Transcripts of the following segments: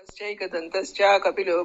कश्चैकदन्तश्च कपिलो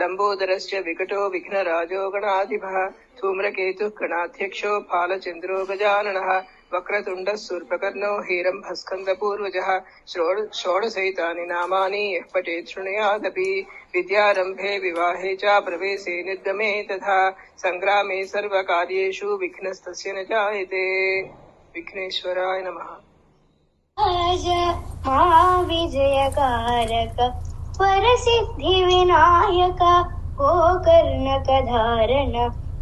लम्बोदरश्च विकटो विघ्नराजो गणाधिपः। धूम्रकेतुः गणाध्यक्षो फालचन्द्रो गजाननः। वक्रतुण्डः सूर्पकर्णो हीरम्भस्कन्दपूर्वजः षोड षोडशैतानि नामानि यः पठेत् शृणुयादपि विद्यारम्भे विवाहे च प्रवेशे निर्गमे तथा। सङ्ग्रामे सर्वकार्येषु विघ्नस्तस्य न जायते। विघ्नेश्वराय नमः। మా విజయకారక పరసిద్ధి వినాయక గోకర్ణకధారణ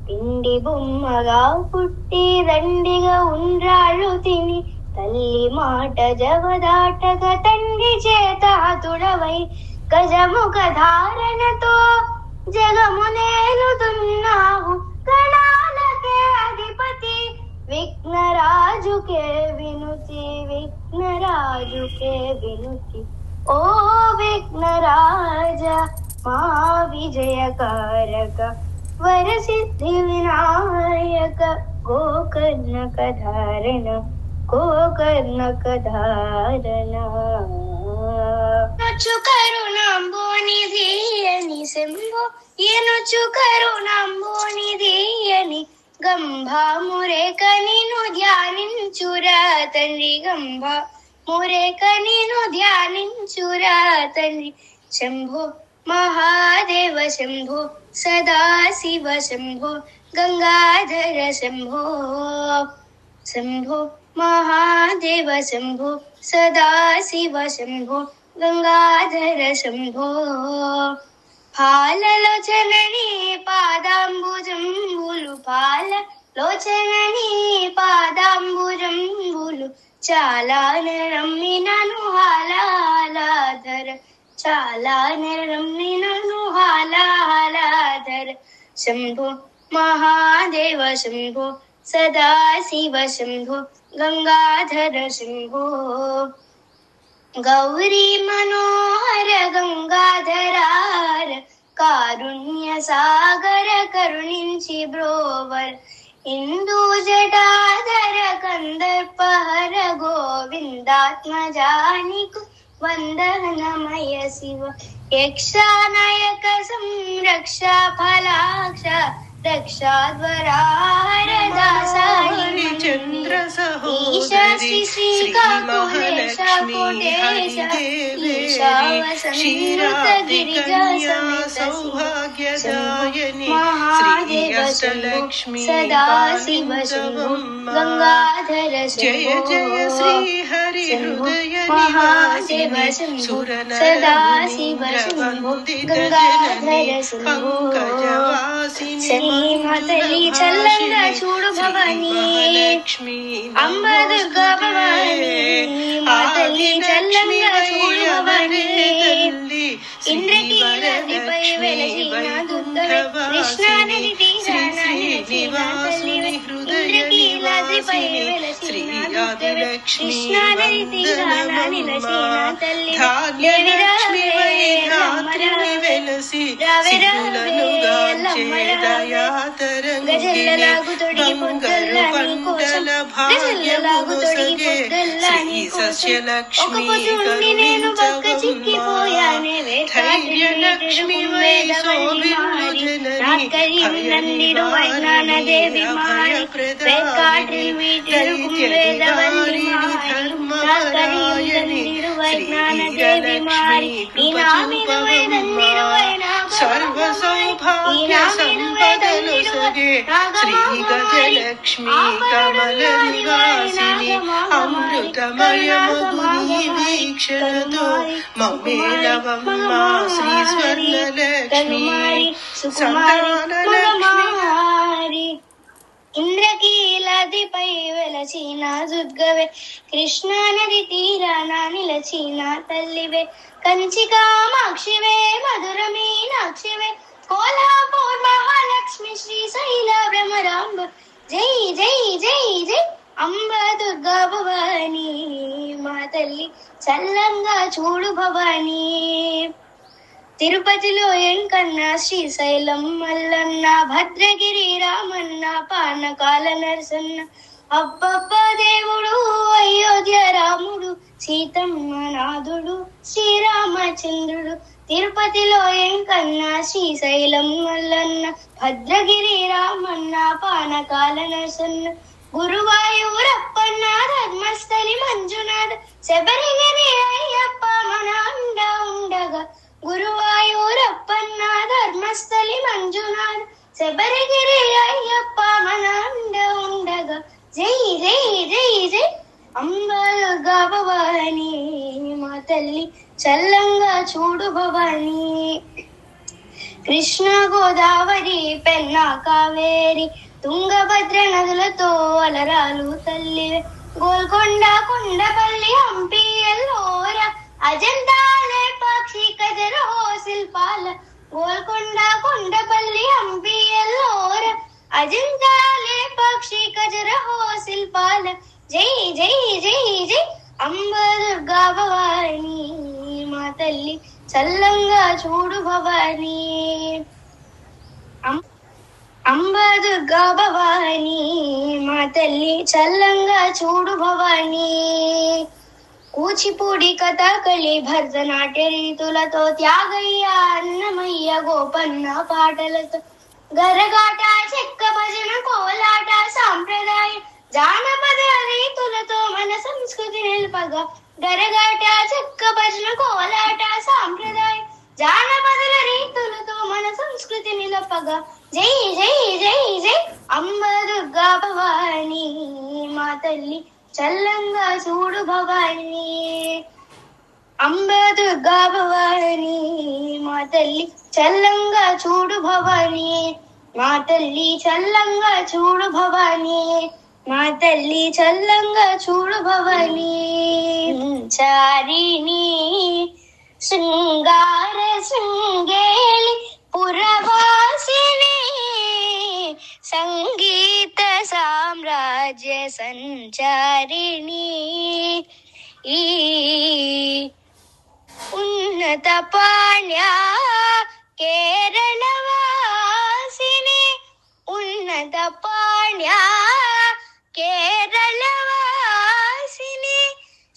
పిండి బొమ్మగా పుట్టి దండిగా ఉండ్రాళ్ళు తిని తల్లి మాట జవదాటక తండ్రి చేత తుడవై గజముఖ ధారణతో జగము నేలుతున్నావు అధిపతి విఘ్నరాజుకే వినుతి విఘ్నరాజుకే వినుతి ఓ విఘ్నరాజ మా విజయకారక వరసిద్ధి వినాయక గోకర్ణక ధారణ గోకర్ణక ధారణ నొచ్చు కరుణాంబోనిధి అని శంభో ఏనొచ్చు కరుణాంబోనిధి అని గంభా మురేక నిన్ను ధ్యానించురా తండ్రి గంభా మురేక నిన్ను ధ్యానించురా తండ్రి శంభో మహాదేవ శంభో సదా శివ శంభో గంగాధర శంభో శంభో మహాదేవ శంభో సదా శివ శంభో గంగాధర శంభో పాలలోచనని పాదాంబుజంబులు పాలలోచనని పాదాంబుజంబులు చాలా నరమ్మినను హాలాధర చాలా నరమ్మినను హాలాధర శంభు మహాదేవ శంభో సదా శివ శంభో గంగాధర गौरी मनोहर गङ्गाधरार कारुण्यसागर करुणिञ्चि ब्रोवर, इंदू जटाधर हिन्दूजटाधर कन्दर्पहर गोविन्दात्मजानिकु वन्दनमय शिव, यक्षानायक संरक्षा फलाक्षा चन्द्रसहोदरि श्रीमहालक्ष्मी हरिदेवेरि श्रीराधिकन्या सौभाग्यदायिनि। श्रीयष्टलक्ष्मी सदाशिवशम्भुं गङ्गाधर जय जय श्रीहरि हृदय निवासिनि सुरनरमुनिरवन्दित जननि पङ्कजवासिनि। శ్రీమతలి చల్లంగా చూడు భవాని అంబ దుర్గా భవాని మా తల్లి చల్లంగా చూడు భవాని ఇంద్రకీలదిపై వెలసిన దుర్గవే కృష్ణానది తీరాన నిలిచిన తల్లివే ఇంద్రకీలదిపై వెలసిన దుర్గవే కృష్ణానది తీరాన ఉండి నేను బక్క చిక్కిపోయానే ధైర్యలక్ష్మి వై నాకరి నందిరు వైజ్ఞాన దేవి మారి వెంకాటి వీటిరుగు వేదవల్లి మారి నాకరి సర్వ సౌభాగ్య సంపదలు సగే శ్రీ గజలక్ష్మి కమల నివాసిని అమృతమయమగు నీ వీక్షణతో మమ్మేలవమ్మ శ్రీ స్వర్ణలక్ష్మి సంతాన లక్ష్మి ఇంద్రకీలాదిపై వెలసిన దుర్గవే కృష్ణా నది తీరాన నిలచిన తల్లివే కంచి కామాక్షివే మధుర మీనాక్షివే కోల్హాపూర్ మహాలక్ష్మి శ్రీ శైల భ్రమరాంబ జై జై జై జై అంబ దుర్గా భవానీ మా తల్లి చల్లంగా చూడు భవానీ. తిరుపతిలో కన్నా శ్రీశైలం మల్లన్న భద్రగిరి రామన్న పానకాల నరసన్న అప్పప్ప దేవుడు అయోధ్య రాముడు సీతమ్మ నాథుడు శ్రీరామచంద్రుడు. తిరుపతిలో కన్నా శ్రీశైలం మల్లన్న భద్రగిరి రామన్న పానకాల నరసన్న. గురువాయూరప్పన్న ధర్మస్థలి మంజునాథ శబరిగిరి అయ్యప్ప మన అండ ఉండగా గురువాయూరప్పన్న ధర్మస్థలి మంజునాథ. శబరిగిరి అయ్యప్ప మన అండ ఉండగా. జై జై జై జై. అంబగా భవాని మా తల్లి. చల్లంగా చూడు భవాని కృష్ణ గోదావరి పెన్నా కావేరి. తుంగభద్ర నదులతో అలరాలు తల్లి. గోల్కొండ కొండపల్లి హంపి ఎల్లోర. అజంతా పక్షి కదరో శిల్పాల గోల్కొండ కొండపల్లి హంపి ఎల్లోర అజంతా పక్షి కజరహో శిల్పాల. జై జై జై జై అంబ దుర్గా భవాని మా తల్లి చల్లంగా చూడు భవాని. అంబ దుర్గా భవాని మా తల్లి చల్లంగా చూడు భవాని. కూచిపూడి కథకళి భరతనాట్య రీతులతో త్యాగయ్య అన్నమయ్య గోపన్న పాటలతో గరగాట చెక్క భజన కోలాట సాంప్రదాయ జానపద రీతులతో మన సంస్కృతి నిలపగా గరగాట చెక్క భజన కోలాట సాంప్రదాయ జానపదుల రీతులతో మన సంస్కృతి నిలపగా జై జై జై జై అమ్మ దుర్గా భవాని మా తల్లి చల్లంగా చూడు భవాని అంబ దుర్గా భవాని మా తల్లి చల్లంగా చూడు భవాని మా తల్లి చల్లంగా చూడు భవాని మా తల్లి చల్లంగా చూడు భవాని చారిణి శృంగార శృంగేలి పురవాసిని राज संचारिणी उन्नत पाण्या केरळवासिनी उन्नत पाण्या केरळवासिनी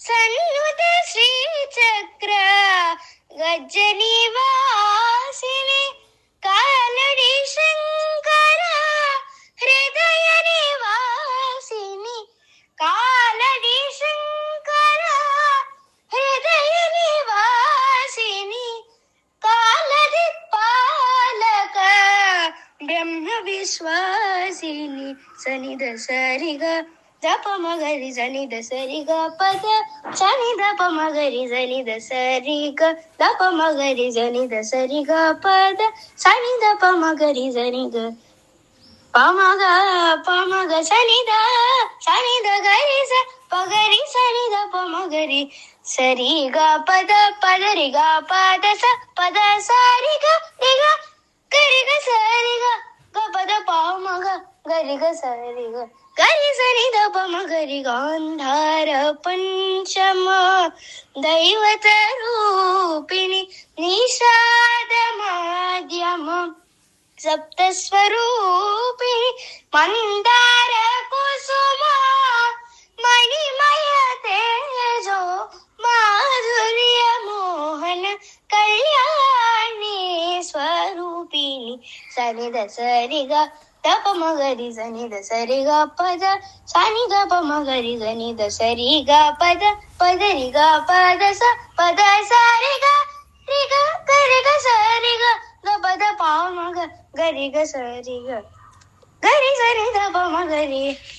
सन्नुत श्रीचक्र गजनिवासिनी ಸರಿಗ ದಪ ಮಗರಿ ಜನಿದ ಸರಿಗ ಪದ ಸನಿ ದಪ ಮಗರಿ ಜನಿದ ಸರಿಗ ದಪ ಮಗರಿ ಜನಿದ ಸರಿಗ ಪದ ಸನಿ ದಪ ಮಗರಿ ಜನಿಗ ಪಮಗ ಪಮಗ ಸನಿದ ಸನಿದ ಗರಿಸ ಪಗರಿ ಸನಿದ ಪಮಗರಿ ಸರಿಗ ಪದ ಪದರಿಗ ಪದ ಸ ಪದ ಸಾರಿಗ ರಿಗ ಕರಿಗ ಸರಿಗ ग प द प म ग ग रि ग स रि ग ग रि स रि द प म ग रि ग अंधार पंचम दैवत रूपिणी निषाद माध्यम सप्त मंदार कुसुम मणिमय तेजो माधुर्य मोहन कल्याणी स्वरूपिणी సని దప మగరి సనిద సరిగా పద పదరిగా పద స పద సరిగా రిగ గరిగ సరిగా గ పద పామగ గరిగ సరిగా గరి సరి దప మగరి ఓం నమ శివాయ తవి గలజ్జల ప్రవాహ పావిత స్థలే కళేవలంబ్యలంబిత భుజంగ తుంగ బాలిక ఓం నమ శివాయ ఓం నమ శివాయ ఓం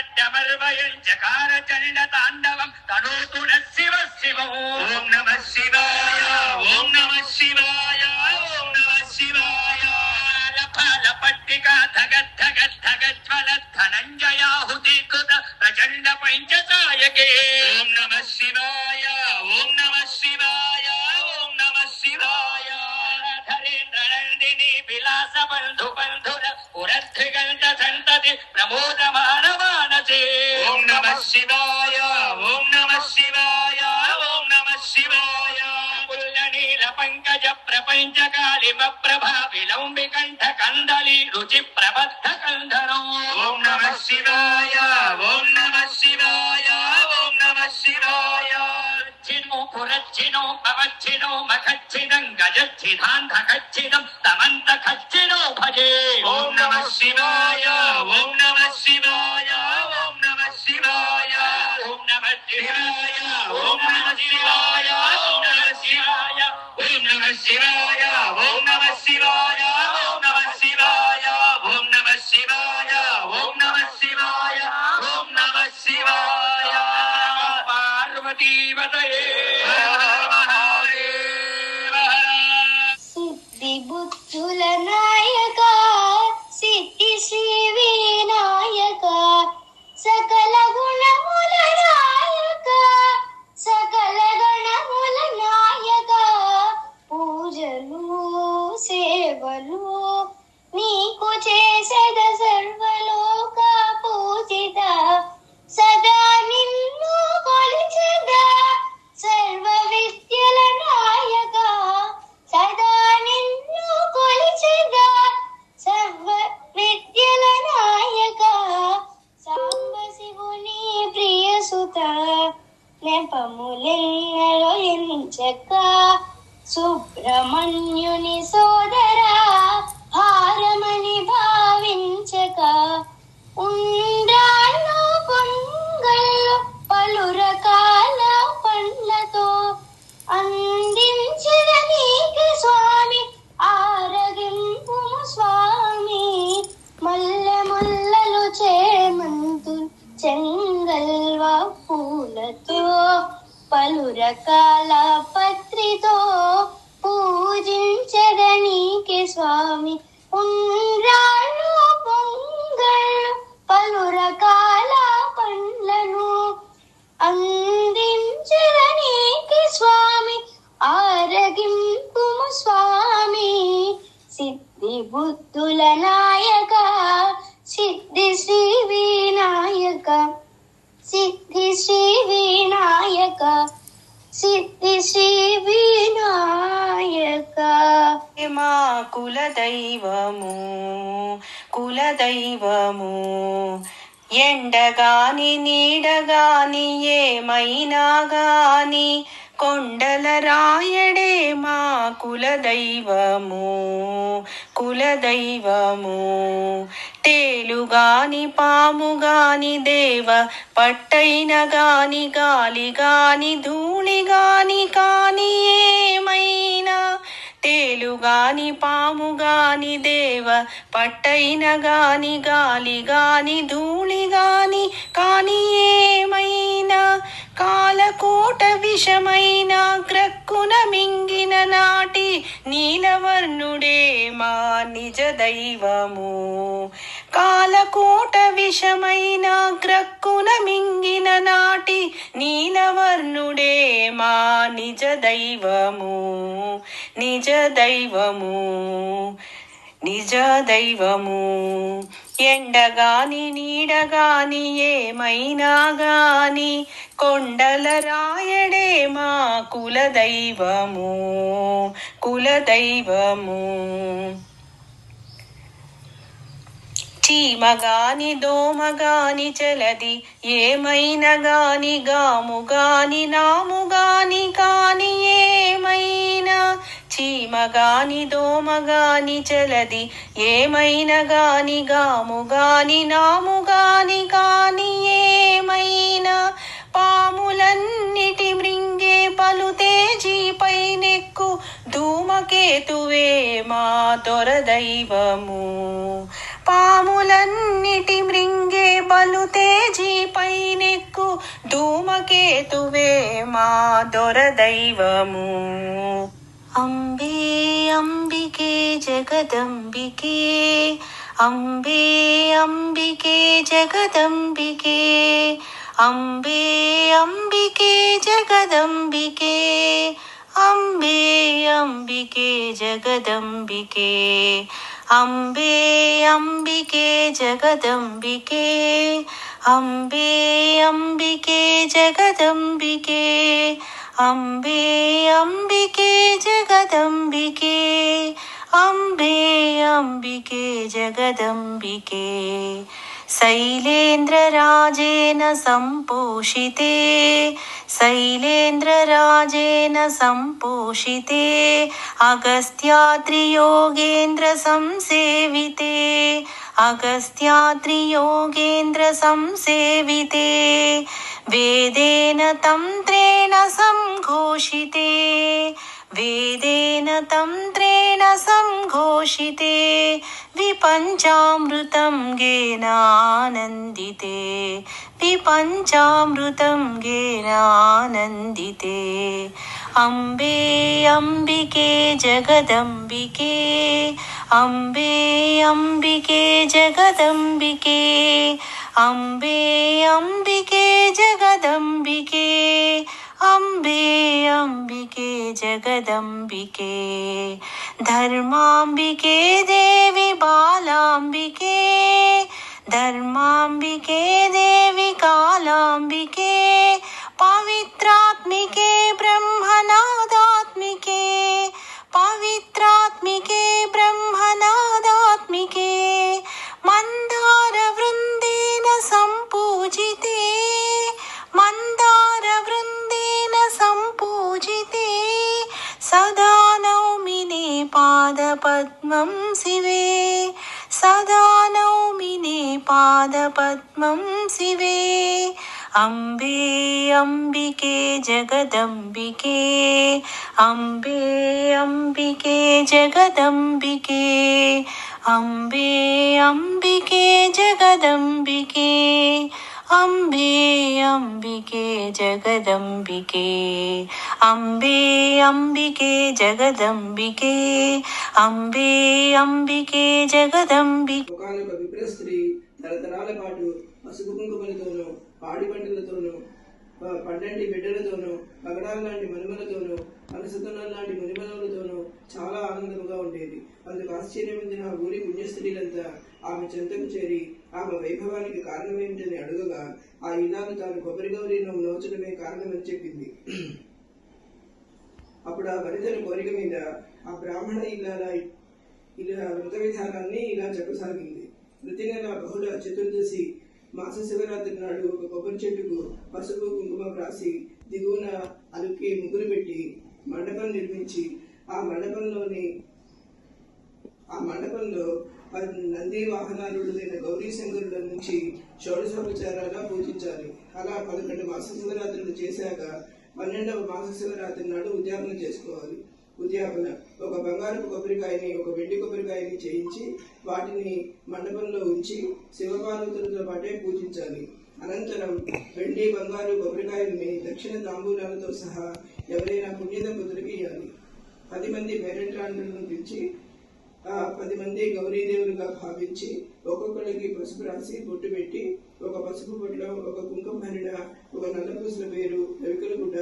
ధనంజయాహుతి కృత ప్రచండ పంచసాయకే गज प्रपंच कालिम प्रभा विलंबि कंठ कंदली रुचि प्रबद्ध कंधरो ओम नमः शिवाय ओम नमः शिवाय। ओम नमः शिवाय छिनो भजे। ओम नमः शिवाय ओम నమ శివాయ ఓం నమ శివాయ ఓం నమ శివాయ ఓం నమ శివాయ ఓం నమ శివాయ ఓం నమ శివాయ పార్వతీవతయే సిద్ధి శ్రీ వినాయక సిద్ధి శ్రీ వినాయక మా కులదైవము కులదైవము ఎండగాని నీడగాని ఏమైనా గాని కొండల రాయడే మా కులదైవము కులదైవము. తేలుగాని పాముగాని దేవ పట్టైన గాని గాలి గాని ధూళి గాని కాని ఏమైనా. తేలుగాని పాముగాని దేవ పట్టైన గాని గాలి గాని ధూళి గాని కాని ఏమైనా. కాలకోట విషమైన గ్రక్కున మింగిన నాటి నీలవర్ణుడే మా నిజ దైవము. కాలకోట విషమైన గ్రక్కున మింగిన నాటి నీలవర్ణుడే మా నిజ దైవము. నిజ దైవము. నిజ దైవము. ఎండగాని నీడగాని ఏమైనా గాని కొండల రాయడే మా కులదైవము కులదైవము చీమగాని దోమగాని చలది ఏమైనా గాని గాము గాని నాము గాని కాని ఏమైనా. చీమగాని దోమగాని చలది ఏమైనా గాని గాము గాని నాము గాని కాని ఏమైనా. పాములన్నిటి మృంగే పలు తేజీపై నెక్కు ధూమకేతువే మా దొరదైవము పాములన్నిటి మృంగే బలు తేజీపై నెక్కు ధూమకేతువే మా దొరదైవము అంబే అంబికే జగదంబికే అంబే అంబికే జగదంబికే అంబే అంబికే జగదంబికే అంబే అంబికే జగదంబికే அம்பே அம்பிகே ஜெகதம்பிகே அம்பே அம்பிகே ஜெகதம்பிகே அம்பே அம்பிகே ஜெகதம்பிகே அம்பே அம்பிகே ஜெகதம்பிகே शैलेन्द्रराजेन सम्पोषिते शैलेन्द्रराजेन सम्पोषिते अगस्त्याद्रियोगेन्द्रसंसेविते अगस्त्याद्रियोगेन्द्रसंसेविते वेदेन तन्त्रेण सङ्घोषिते वेदेन तन्त्रेण सङ्घोषिते विपञ्चामृतं गेनानन्दिते विपञ्चामृतं गेनानन्दिते अम्बे अम्बिके जगदम्बिके अम्बे अम्बिके जगदम्बिके अम्बे अम्बिके जगदम्बिके अम्बे अम्बिके जगदम्बिके। धर्माम्बिके देवि बालाम्बिके। धर्माम्बिके देवि कालाम्बिके। पवित्रात्मिके ब्रह्मनादात्मिके। पवित्रात्मिके ब्रह्मनादात्मिके। मन्दारवृन्देन सदा नौमिने पादपद्मं शिवे। सदा नौमिने पादपद्मं शिवे। अम्बे अम्बिके जगदम्बिके। अम्बे अम्बिके जगदम्बिके। अम्बे अम्बिके जगदम्बिके അംബേ അംബികേ ജഗദംബികേ അംബേ അംബികേ ജഗദംബികേ അംബേ അംബികേ ജഗദംബികേ స్త్రీ తరతరాల పాటు పసుపు కుంకుమలతోనూ పాడి పంటలతోనూ పన్నెండు బిడ్డలతోనూ పగడాల లాంటి మనుమలతోనూ అలసతనాల లాంటి మనుమలతోనూ చాలా ఆనందముగా ఉండేది. అందుకు ఆశ్చర్యమందిన ఆ ఊరి పుణ్యస్త్రీలంతా ఆమె చెంతకు చేరి ఆమె వైభవానికి కారణం ఏమిటని అడుగగా ఆ ఇల్లాలు తాను కొబ్బరి గౌరీను నోచడమే కారణమని చెప్పింది. అప్పుడు ఆ వనితల కోరిక మీద ఆ బ్రాహ్మణ ఇలా ఇలా వ్రత విధానాన్ని ఇలా చెప్పసాగింది. ప్రతి నెల బహుళ చతుర్దశి మాస శివరాత్రి నాడు ఒక కొబ్బరి చెట్టుకు పసుపు కుంకుమ రాసి దిగువన అలుకి ముగ్గురు పెట్టి మండపం నిర్మించి ఆ మండపంలోని ఆ మండపంలో పది నంది వాహనాలుడైన గౌరీ శంకరుల నుంచి షోడశోపచారాలుగా పూజించాలి. అలా పదకొండు మాస శివరాత్రులు చేశాక పన్నెండవ మాస శివరాత్రి నాడు ఉద్యాపన చేసుకోవాలి. ఉద్యాపన. ఒక బంగారపు కొబ్బరికాయని ఒక వెండి కొబ్బరికాయని చేయించి వాటిని మండపంలో ఉంచి శివపార్వతులతో పాటే పూజించాలి. అనంతరం వెండి బంగారు కొబ్బరికాయల్ని దక్షిణ తాంబూలాలతో సహా ఎవరైనా పుణ్య దంపతులకి ఇవ్వాలి పది మంది పేరెంట్రాండ్రులను పిలిచి పది మంది గౌరీదేవులుగా భావించి ఒక్కొక్కరికి పసుపు రాసి బొట్టు పెట్టి ఒక పసుపు బొట్లో ఒక కుంకుమ మరిన ఒక నల్ల పూసల పేరు రవికల గుడ్డ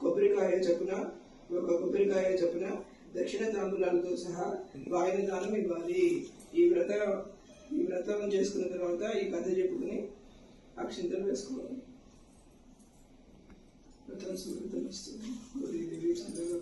కొబ్బరికాయ చొప్పున ఒక కొబ్బరికాయ చొప్పున దక్షిణ తాంబూలాలతో సహా వాయిన దానం ఇవ్వాలి. ఈ వ్రత ఈ వ్రతం చేసుకున్న తర్వాత ఈ కథ చెప్పుకుని అక్షింతలు వేసుకోవాలి. వ్రతం సుకృతం ఇస్తుంది. గౌరీదేవి చంద్రగా